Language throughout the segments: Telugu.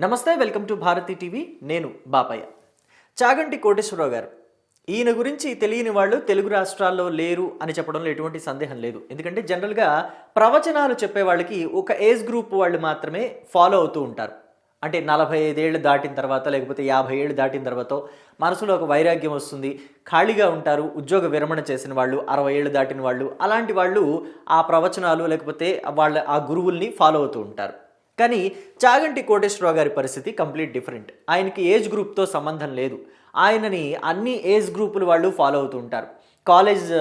నమస్తే వెల్కమ్ టు భారతి టీవీ. నేను బాపయ్య. చాగంటి కోటేశ్వరరావు గారు ఈయన గురించి తెలియని వాళ్ళు తెలుగు రాష్ట్రాల్లో లేరు అని చెప్పడంలో ఎటువంటి సందేహం లేదు. ఎందుకంటే జనరల్గా ప్రవచనాలు చెప్పే వాళ్ళకి ఒక ఏజ్ గ్రూప్ వాళ్ళు మాత్రమే ఫాలో అవుతూ ఉంటారు. అంటే నలభై ఐదేళ్ళు దాటిన తర్వాత లేకపోతే యాభై ఏళ్ళు దాటిన తర్వాత మనసులో ఒక వైరాగ్యం వస్తుంది. ఖాళీగా ఉంటారు ఉద్యోగ విరమణ చేసిన వాళ్ళు అరవై ఏళ్ళు దాటిన వాళ్ళు అలాంటి వాళ్ళు ఆ ప్రవచనాలు లేకపోతే వాళ్ళ ఆ గురువుల్ని ఫాలో అవుతూ ఉంటారు. కానీ చాగంటి కోటేశ్వరరావు గారి పరిస్థితి కంప్లీట్ డిఫరెంట్. ఆయనకి ఏజ్ గ్రూప్తో సంబంధం లేదు. ఆయనని అన్ని ఏజ్ గ్రూపుల వాళ్ళు ఫాలో అవుతూ ఉంటారు. కాలేజ్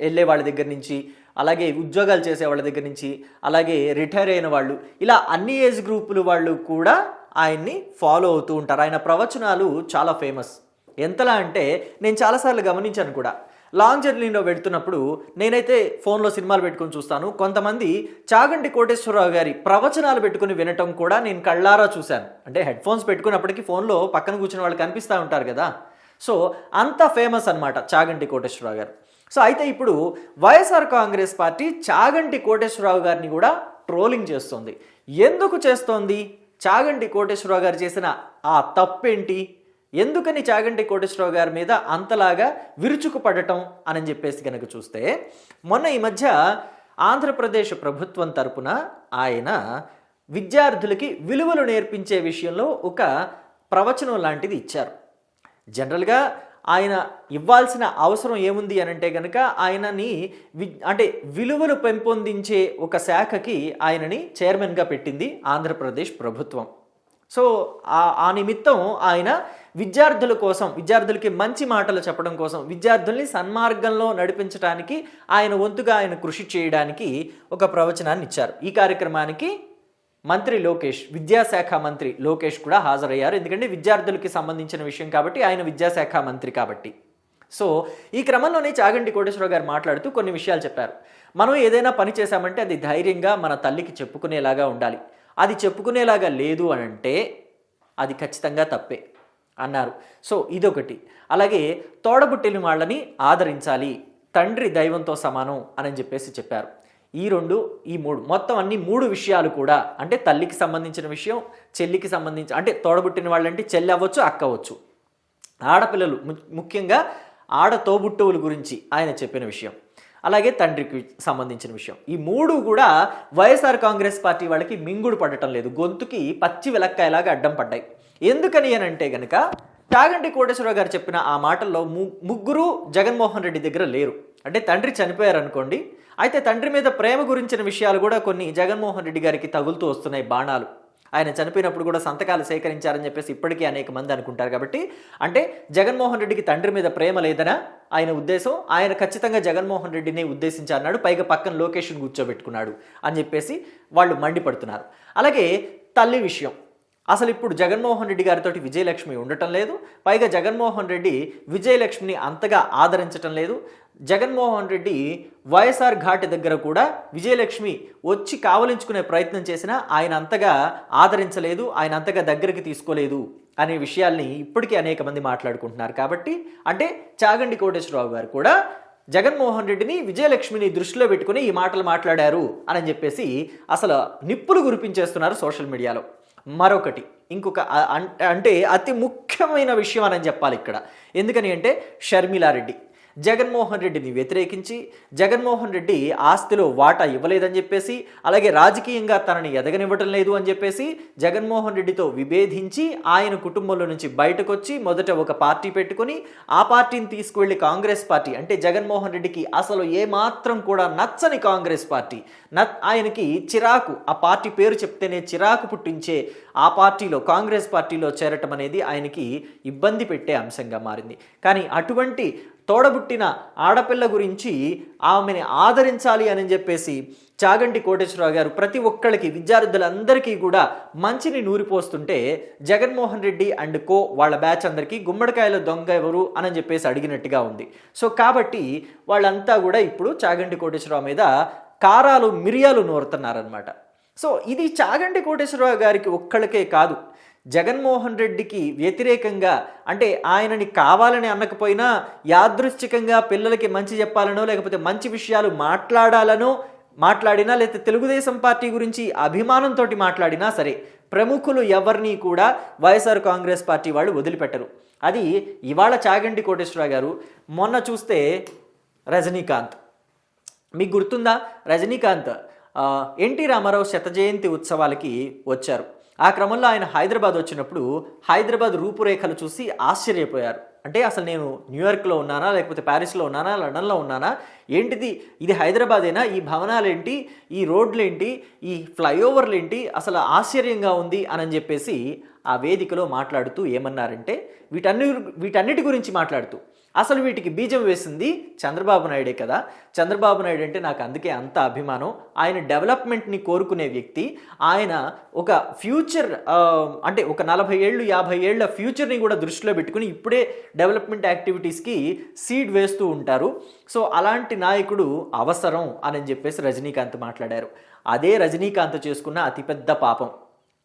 వెళ్ళే వాళ్ళ దగ్గర నుంచి అలాగే ఉద్యోగాలు చేసే వాళ్ళ దగ్గర నుంచి అలాగే రిటైర్ అయిన వాళ్ళు ఇలా అన్ని ఏజ్ గ్రూపుల వాళ్ళు కూడా ఆయన్ని ఫాలో అవుతూ ఉంటారు. ఆయన ప్రవచనాలు చాలా ఫేమస్. ఎంతలా అంటే నేను చాలాసార్లు గమనించాను కూడా. లాంగ్ జర్నీలో వెళ్తున్నప్పుడు నేనైతే ఫోన్లో సినిమాలు పెట్టుకొని చూస్తాను. కొంతమంది చాగంటి కోటేశ్వరరావు గారి ప్రవచనాలు పెట్టుకుని వినటం కూడా నేను కళ్ళారా చూశాను. అంటే హెడ్ ఫోన్స్ పెట్టుకున్నప్పటికీ ఫోన్లో పక్కన కూర్చున్న వాళ్ళు కనిపిస్తూ ఉంటారు కదా. సో అంత ఫేమస్ అన్నమాట చాగంటి కోటేశ్వరరావు గారు. సో అయితే ఇప్పుడు వైఎస్ఆర్ కాంగ్రెస్ పార్టీ చాగంటి కోటేశ్వరరావు గారిని కూడా ట్రోలింగ్ చేస్తోంది. ఎందుకు చేస్తోంది? చాగంటి కోటేశ్వరరావు గారు చేసిన ఆ తప్పేంటి? ఎందుకని చాగంటి కోటేశ్వరరావు గారి మీద అంతలాగా విరుచుకుపడటం అని చెప్పేసి కనుక చూస్తే మొన్న ఈ మధ్య ఆంధ్రప్రదేశ్ ప్రభుత్వం తరపున ఆయన విద్యార్థులకి విలువలు నేర్పించే విషయంలో ఒక ప్రవచనం లాంటిది ఇచ్చారు. జనరల్గా ఆయన ఇవ్వాల్సిన అవసరం ఏముంది అని అంటే కనుక ఆయనని వి అంటే విలువలు పెంపొందించే ఒక శాఖకి ఆయనని చైర్మన్గా పెట్టింది ఆంధ్రప్రదేశ్ ప్రభుత్వం. సో ఆ నిమిత్తం ఆయన విద్యార్థుల కోసం విద్యార్థులకి మంచి మాటలు చెప్పడం కోసం విద్యార్థుల్ని సన్మార్గంలో నడిపించడానికి ఆయన వంతుగా ఆయన కృషి చేయడానికి ఒక ప్రవచనాన్ని ఇచ్చారు. ఈ కార్యక్రమానికి మంత్రి లోకేష్ విద్యాశాఖ మంత్రి లోకేష్ కూడా హాజరయ్యారు. ఎందుకంటే విద్యార్థులకి సంబంధించిన విషయం కాబట్టి ఆయన విద్యాశాఖ మంత్రి కాబట్టి. సో ఈ క్రమంలోనే చాగంటి కోటేశ్వరరావు గారు మాట్లాడుతూ కొన్ని విషయాలు చెప్పారు. మనం ఏదైనా పని చేశామంటే అది ధైర్యంగా మన తల్లికి చెప్పుకునేలాగా ఉండాలి. అది చెప్పుకునేలాగా లేదు అని అంటే అది ఖచ్చితంగా తప్పే అన్నారు. సో ఇదొకటి. అలాగే తోడబుట్టిన వాళ్ళని ఆదరించాలి తండ్రి దైవంతో సమానం అని చెప్పేసి చెప్పారు. ఈ రెండు ఈ మూడు. మొత్తం అన్ని మూడు విషయాలు కూడా అంటే తల్లికి సంబంధించిన విషయం చెల్లికి సంబంధించి అంటే తోడబుట్టిన వాళ్ళంటే చెల్లి అవ్వచ్చు అక్క అవ్వచ్చు. ఆడపిల్లలు ము- ముఖ్యంగా ఆడ తోబుట్టువుల గురించి ఆయన చెప్పిన విషయం. అలాగే తండ్రికి సంబంధించిన విషయం. ఈ మూడు కూడా వైఎస్ఆర్ కాంగ్రెస్ పార్టీ వాళ్ళకి మింగుడు పడటం లేదు. గొంతుకి పచ్చి విలక్కాయలాగా అడ్డం పడ్డాయి. ఎందుకని అని అంటే గనక తాగంటి కోటేశ్వరరావు గారు చెప్పిన ఆ మాటల్లో ముగ్గురు జగన్మోహన్ రెడ్డి దగ్గర లేరు. అంటే తండ్రి చనిపోయారు అనుకోండి అయితే తండ్రి మీద ప్రేమ గురించిన విషయాలు కూడా కొన్ని జగన్మోహన్ రెడ్డి గారికి తగులుతూ వస్తున్నాయి బాణాలు. ఆయన చనిపోయినప్పుడు కూడా సంతకాలు సేకరించారని చెప్పేసి ఇప్పటికీ అనేక మంది అనుకుంటారు. కాబట్టి అంటే జగన్మోహన్ రెడ్డికి తండ్రి మీద ప్రేమ లేదనా? ఆయన ఉద్దేశం ఆయన ఖచ్చితంగా జగన్మోహన్ రెడ్డిని ఉద్దేశించి అన్నాడు పైగా పక్కన లోకేష్ను కూర్చోబెట్టుకున్నాడు అని చెప్పేసి వాళ్ళు మండిపడుతున్నారు. అలాగే తల్లి విషయం. అసలు ఇప్పుడు జగన్మోహన్ రెడ్డి గారితో విజయలక్ష్మి ఉండటం లేదు పైగా జగన్మోహన్ రెడ్డి విజయలక్ష్మిని అంతగా ఆదరించటం లేదు. జగన్మోహన్ రెడ్డి వైఎస్ఆర్ ఘాట్ దగ్గర కూడా విజయలక్ష్మి వచ్చి కావలించుకునే ప్రయత్నం చేసినా ఆయన అంతగా ఆదరించలేదు ఆయన అంతగా దగ్గరికి తీసుకోలేదు అనే విషయాల్ని ఇప్పటికీ అనేక మంది మాట్లాడుకుంటున్నారు. కాబట్టి అంటే చాగండి కోటేశ్వరరావు గారు కూడా జగన్మోహన్ రెడ్డిని విజయలక్ష్మిని దృష్టిలో పెట్టుకుని ఈ మాటలు మాట్లాడారు అని చెప్పేసి అసలు నిప్పులు గురిపించేస్తున్నారు సోషల్ మీడియాలో. మరొకటి ఇంకొక అంటే అతి ముఖ్యమైన విషయం అని చెప్పాలి ఇక్కడ. ఎందుకని అంటే షర్మిలారెడ్డి. జగన్మోహన్ రెడ్డిని వ్యతిరేకించి జగన్మోహన్ రెడ్డి ఆస్తిలో వాటా ఇవ్వలేదని చెప్పేసి అలాగే రాజకీయంగా తనని ఎదగనివ్వటం లేదు అని చెప్పేసి జగన్మోహన్ రెడ్డితో విభేదించి ఆయన కుటుంబంలో నుంచి బయటకు వచ్చి మొదట ఒక పార్టీ పెట్టుకొని ఆ పార్టీని తీసుకువెళ్ళి కాంగ్రెస్ పార్టీ. అంటే జగన్మోహన్ రెడ్డికి అసలు ఏమాత్రం కూడా నచ్చని కాంగ్రెస్ పార్టీ. న ఆయనకి చిరాకు. ఆ పార్టీ పేరు చెప్తేనే చిరాకు పుట్టించే ఆ పార్టీలో కాంగ్రెస్ పార్టీలో చేరటం అనేది ఆయనకి ఇబ్బంది పెట్టే అంశంగా మారింది. కానీ అటువంటి తోడబుట్టిన ఆడపిల్ల గురించి ఆమెని ఆదరించాలి అని చెప్పేసి చాగంటి కోటేశ్వరరావు గారు ప్రతి ఒక్కళ్ళకి విద్యార్థులందరికీ కూడా మంచిని నూరిపోస్తుంటే జగన్మోహన్ రెడ్డి అండ్ కో వాళ్ళ బ్యాచ్ అందరికీ గుమ్మడికాయల దొంగ ఎవరు అని చెప్పేసి అడిగినట్టుగా ఉంది. సో కాబట్టి వాళ్ళంతా కూడా ఇప్పుడు చాగంటి కోటేశ్వరరావు మీద కారాలు మిరియాలు నూరుతున్నారనమాట సో ఇది చాగంటి కోటేశ్వరరావు గారికి ఒక్కళ్ళకే కాదు. జగన్మోహన్ రెడ్డికి వ్యతిరేకంగా అంటే ఆయనని కావాలని అనకపోయినా యాదృశ్చికంగా పిల్లలకి మంచి చెప్పాలనో లేకపోతే మంచి విషయాలు మాట్లాడాలనో మాట్లాడినా లేకపోతే తెలుగుదేశం పార్టీ గురించి అభిమానంతో మాట్లాడినా సరే ప్రముఖులు ఎవరిని కూడా వైఎస్ఆర్ కాంగ్రెస్ పార్టీ వాళ్ళు వదిలిపెట్టరు. అది ఇవాళ చాగంటి కోటేశ్వరరావు గారు మొన్న చూస్తే రజనీకాంత్. మీకు గుర్తుందా? రజనీకాంత్ ఎన్టీ రామారావు శత జయంతి ఉత్సవాలకి వచ్చారు. ఆ క్రమంలో ఆయన హైదరాబాద్ వచ్చినప్పుడు హైదరాబాద్ రూపురేఖలు చూసి ఆశ్చర్యపోయారు. అంటే అసలు నేను న్యూయార్క్లో ఉన్నానా లేకపోతే ప్యారిస్లో ఉన్నానా లండన్లో ఉన్నానా? ఏంటిది? ఇది హైదరాబాదేనా? ఈ భవనాలు ఏంటి ఈ రోడ్లేంటి? ఈ ఫ్లైఓవర్లేంటి? అసలు ఆశ్చర్యంగా ఉంది అని చెప్పేసి ఆ వేదికలో మాట్లాడుతూ ఏమన్నారంటే వీటన్ని వీటన్నిటి గురించి మాట్లాడుతూ అసలు వీటికి బీజం వేసింది చంద్రబాబు నాయుడే కదా. చంద్రబాబు నాయుడు అంటే నాకు అందుకే అంత అభిమానం. ఆయన డెవలప్మెంట్ని కోరుకునే వ్యక్తి. ఆయన ఒక ఫ్యూచర్ అంటే ఒక నలభై ఏళ్ళు యాభై ఏళ్ళ ఫ్యూచర్ని కూడా దృష్టిలో పెట్టుకుని ఇప్పుడే డెవలప్మెంట్ యాక్టివిటీస్కి సీడ్ వేస్తూ ఉంటారు. సో అలాంటి నాయకుడు అవసరం అని చెప్పేసి రజనీకాంత్ మాట్లాడారు. అదే రజనీకాంత్ చేసుకున్న అతిపెద్ద పాపం.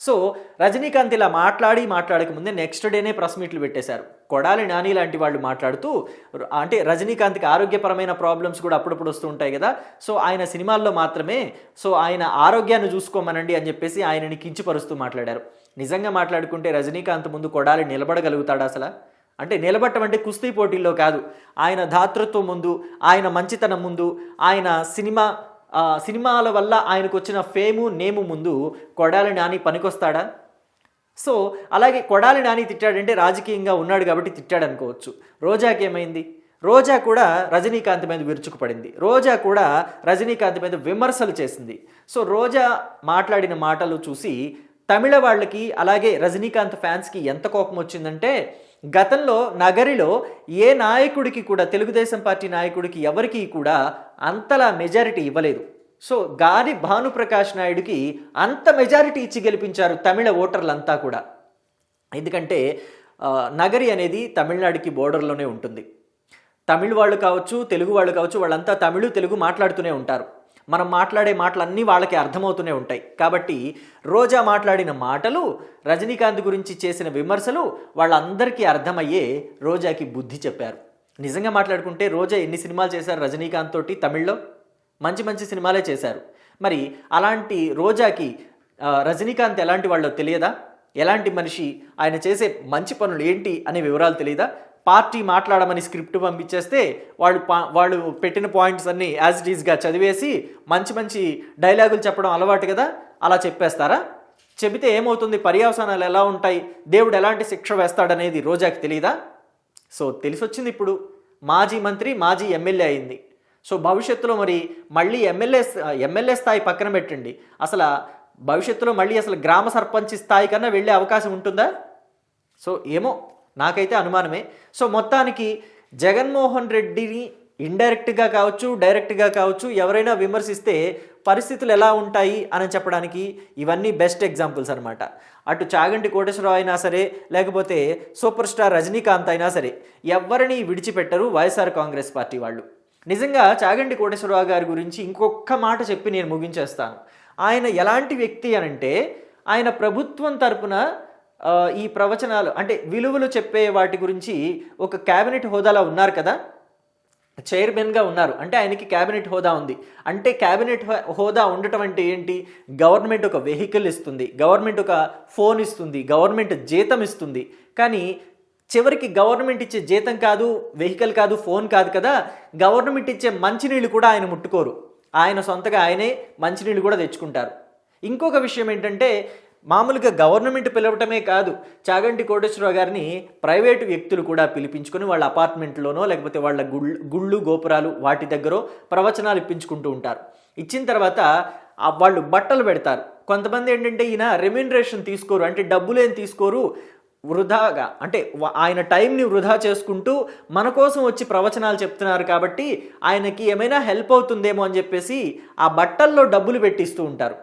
సో రజనీకాంత్ ఇలా మాట్లాడి మాట్లాడక ముందే నెక్స్ట్ డేనే ప్రెస్ మీట్లు పెట్టేశారు. కొడాలి నాని లాంటి వాళ్ళు మాట్లాడుతూ అంటే రజనీకాంత్కి ఆరోగ్యపరమైన ప్రాబ్లమ్స్ కూడా అప్పుడప్పుడు వస్తూ ఉంటాయి కదా. సో ఆయన సినిమాల్లో మాత్రమే సో ఆయన ఆరోగ్యాన్ని చూసుకోమనండి అని చెప్పేసి ఆయనని కించిపరుస్తూ మాట్లాడారు. నిజంగా మాట్లాడుకుంటే రజనీకాంత్ ముందు కొడాలి నిలబడగలుగుతాడు అసలు? అంటే నిలబట్టం అంటే కుస్తీ పోటీల్లో కాదు. ఆయన ధాతృత్వం ముందు ఆయన మంచితనం ముందు ఆయన సినిమా సినిమాల వల్ల ఆయనకు వచ్చిన ఫేము నేము ముందు కొడాలి నాని పనికొస్తాడా? సో అలాగే కొడాలి నాని తిట్టాడంటే రాజకీయంగా ఉన్నాడు కాబట్టి తిట్టాడు అనుకోవచ్చు రోజాకి ఏమైంది? రోజా కూడా రజనీకాంత్ మీద విరుచుకుపడింది. రోజా కూడా రజనీకాంత్ మీద విమర్శలు చేసింది. సో రోజా మాట్లాడిన మాటలు చూసి తమిళ వాళ్ళకి అలాగే రజనీకాంత్ ఫ్యాన్స్కి ఎంత కోపం వచ్చిందంటే గతంలో నగరిలో ఏ నాయకుడికి కూడా తెలుగుదేశం పార్టీ నాయకుడికి ఎవరికి కూడా అంతలా మెజారిటీ ఇవ్వలేదు. సో గాలి భానుప్రకాష్ నాయుడుకి అంత మెజారిటీ ఇచ్చి గెలిపించారు తమిళ ఓటర్లంతా కూడా. ఎందుకంటే నగరి అనేది తమిళనాడుకి బోర్డర్లోనే ఉంటుంది. తమిళ వాళ్ళు కావచ్చు తెలుగు వాళ్ళు కావచ్చు వాళ్ళంతా తమిళు తెలుగు మాట్లాడుతూనే ఉంటారు. మనం మాట్లాడే మాటలన్నీ వాళ్ళకి అర్థమవుతూనే ఉంటాయి. కాబట్టి రోజా మాట్లాడిన మాటలు రజనీకాంత్ గురించి చేసిన విమర్శలు వాళ్ళందరికీ అర్థమయ్యే రోజాకి బుద్ధి చెప్పారు. నిజంగా మాట్లాడుకుంటే రోజా ఎన్ని సినిమాలు చేశారు రజనీకాంత్ తోటి తమిళ్ళో? మంచి మంచి సినిమాలే చేశారు. మరి అలాంటి రోజాకి రజనీకాంత్ ఎలాంటి వాళ్ళో తెలియదా? ఎలాంటి మనిషి? ఆయన చేసే మంచి పనులు ఏంటి? అనే వివరాలు తెలియదా పార్టీ మాట్లాడమని స్క్రిప్ట్ పంపించేస్తే వాళ్ళు పా వాళ్ళు పెట్టిన పాయింట్స్ అన్నీ యాజ్ ఇట్ ఈస్గా చదివేసి మంచి మంచి డైలాగులు చెప్పడం అలవాటు కదా అలా చెప్పేస్తారా? చెబితే ఏమవుతుంది? పర్యవసానాలు ఎలా ఉంటాయి? దేవుడు ఎలాంటి శిక్ష వేస్తాడనేది రోజాకి తెలియదా సో తెలిసొచ్చింది ఇప్పుడు. మాజీ మంత్రి మాజీ ఎమ్మెల్యే అయింది. సో భవిష్యత్తులో మరి మళ్ళీ ఎమ్మెల్యే ఎమ్మెల్యే స్థాయి పక్కన పెట్టండి. అసలు భవిష్యత్తులో మళ్ళీ అసలు గ్రామ సర్పంచ్ స్థాయి కన్నా వెళ్ళే అవకాశం ఉంటుందా? సో ఏమో నాకైతే అనుమానమే. సో మొత్తానికి జగన్మోహన్ రెడ్డిని ఇండైరెక్ట్గా కావచ్చు డైరెక్ట్గా కావచ్చు ఎవరైనా విమర్శిస్తే పరిస్థితులు ఎలా ఉంటాయి అని చెప్పడానికి ఇవన్నీ బెస్ట్ ఎగ్జాంపుల్స్ అనమాట అటు చాగంటి కోటేశ్వరరావు అయినా సరే లేకపోతే సూపర్ స్టార్ రజనీకాంత్ అయినా సరే ఎవరిని విడిచిపెట్టరు వైఎస్ఆర్ కాంగ్రెస్ పార్టీ వాళ్ళు. నిజంగా చాగంటి కోటేశ్వరరావు గారి గురించి ఇంకొక మాట చెప్పి నేను ముగించేస్తాను. ఆయన ఎలాంటి వ్యక్తి అనంటే ఆయన ప్రభుత్వం తరపున ఈ ప్రవచనాలు అంటే విలువలు చెప్పే వాటి గురించి ఒక క్యాబినెట్ హోదాలో ఉన్నారు కదా? చైర్మన్గా ఉన్నారు. అంటే ఆయనకి క్యాబినెట్ హోదా ఉంది. అంటే క్యాబినెట్ హోదా ఉండటం అంటే ఏంటి? గవర్నమెంట్ ఒక వెహికల్ ఇస్తుంది. గవర్నమెంట్ ఒక ఫోన్ ఇస్తుంది. గవర్నమెంట్ జీతం ఇస్తుంది. కానీ చివరికి గవర్నమెంట్ ఇచ్చే జీతం కాదు వెహికల్ కాదు ఫోన్ కాదు కదా? గవర్నమెంట్ ఇచ్చే మంచినీళ్ళు కూడా ఆయన ముట్టుకోరు. ఆయన సొంతగా ఆయనే మంచినీళ్ళు కూడా తెచ్చుకుంటారు. ఇంకొక విషయం ఏంటంటే మామూలుగా గవర్నమెంట్ పిలవటమే కాదు చాగంటి కోటేశ్వరరావు గారిని ప్రైవేటు వ్యక్తులు కూడా పిలిపించుకొని వాళ్ళ అపార్ట్మెంట్లోనో లేకపోతే వాళ్ళ గుళ్ళు గుళ్ళు గోపురాలు వాటి దగ్గర ప్రవచనాలు ఇప్పించుకుంటూ ఉంటారు. ఇచ్చిన తర్వాత వాళ్ళు బట్టలు పెడతారు. కొంతమంది ఏంటంటే ఈయన రెమ్యూనరేషన్ తీసుకోరు అంటే డబ్బులేం తీసుకోరు వృధాగా అంటే ఆయన టైంని వృధా చేసుకుంటూ మన కోసం వచ్చి ప్రవచనాలు చెప్తున్నారు కాబట్టి ఆయనకి ఏమైనా హెల్ప్ అవుతుందేమో అని చెప్పేసి ఆ బట్టల్లో డబ్బులు పెట్టిస్తూ ఉంటారు.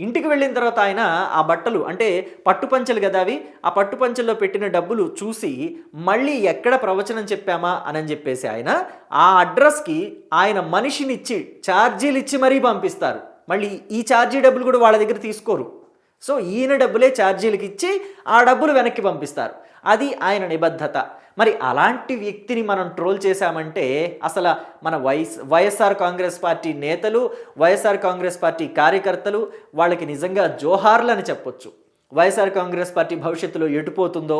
ఇంటికి వెళ్ళిన తర్వాత ఆయన ఆ బట్టలు అంటే పట్టుపంచలు కదా అవి ఆ పట్టుపంచల్లో పెట్టిన డబ్బులు చూసి మళ్ళీ ఎక్కడ ప్రవచనం చెప్పామా అని చెప్పేసి ఆయన ఆ అడ్రస్కి ఆయన మనిషినిచ్చి ఛార్జీలు ఇచ్చి మరీ పంపిస్తారు. మళ్ళీ ఈ ఛార్జీ డబ్బులు కూడా వాళ్ళ దగ్గర తీసుకోరు. సో ఈయన డబ్బులే ఛార్జీలకు ఇచ్చి ఆ డబ్బులు వెనక్కి పంపిస్తారు. అది ఆయన నిబద్ధత. మరి అలాంటి వ్యక్తిని మనం ట్రోల్ చేశామంటే అసలు మన వైఎస్ వైఎస్ఆర్ కాంగ్రెస్ పార్టీ నేతలు వైఎస్ఆర్ కాంగ్రెస్ పార్టీ కార్యకర్తలు వాళ్ళకి నిజంగా జోహార్లు అని చెప్పొచ్చు. వైఎస్ఆర్ కాంగ్రెస్ పార్టీ భవిష్యత్తులో ఎటుపోతుందో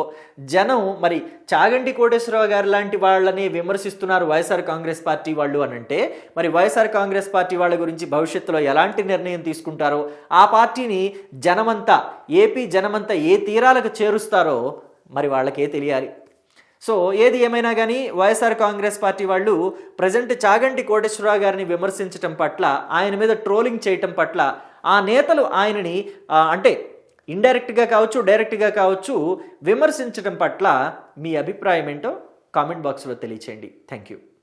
జనం మరి చాగంటి కోటేశ్వరరావు గారు లాంటి వాళ్ళని విమర్శిస్తున్నారు వైఎస్ఆర్ కాంగ్రెస్ పార్టీ వాళ్ళు అని అంటే మరి వైఎస్ఆర్ కాంగ్రెస్ పార్టీ వాళ్ళ గురించి భవిష్యత్తులో ఎలాంటి నిర్ణయం తీసుకుంటారో ఆ పార్టీని జనమంతా ఏపీ జనమంతా ఏ తీరాలకు చేరుస్తారో మరి వాళ్ళకే తెలియాలి. సో ఏది ఏమైనా కానీ వైఎస్ఆర్ కాంగ్రెస్ పార్టీ వాళ్ళు ప్రజెంట్ చాగంటి కోటేశ్వరరావు గారిని విమర్శించటం పట్ల ఆయన మీద ట్రోలింగ్ చేయటం పట్ల ఆ నేతలు ఆయనని అంటే ఇండైరెక్ట్గా కావచ్చు డైరెక్ట్గా కావచ్చు విమర్శించడం పట్ల మీ అభిప్రాయం ఏంటో కామెంట్ బాక్స్లో తెలియచేయండి. Thank you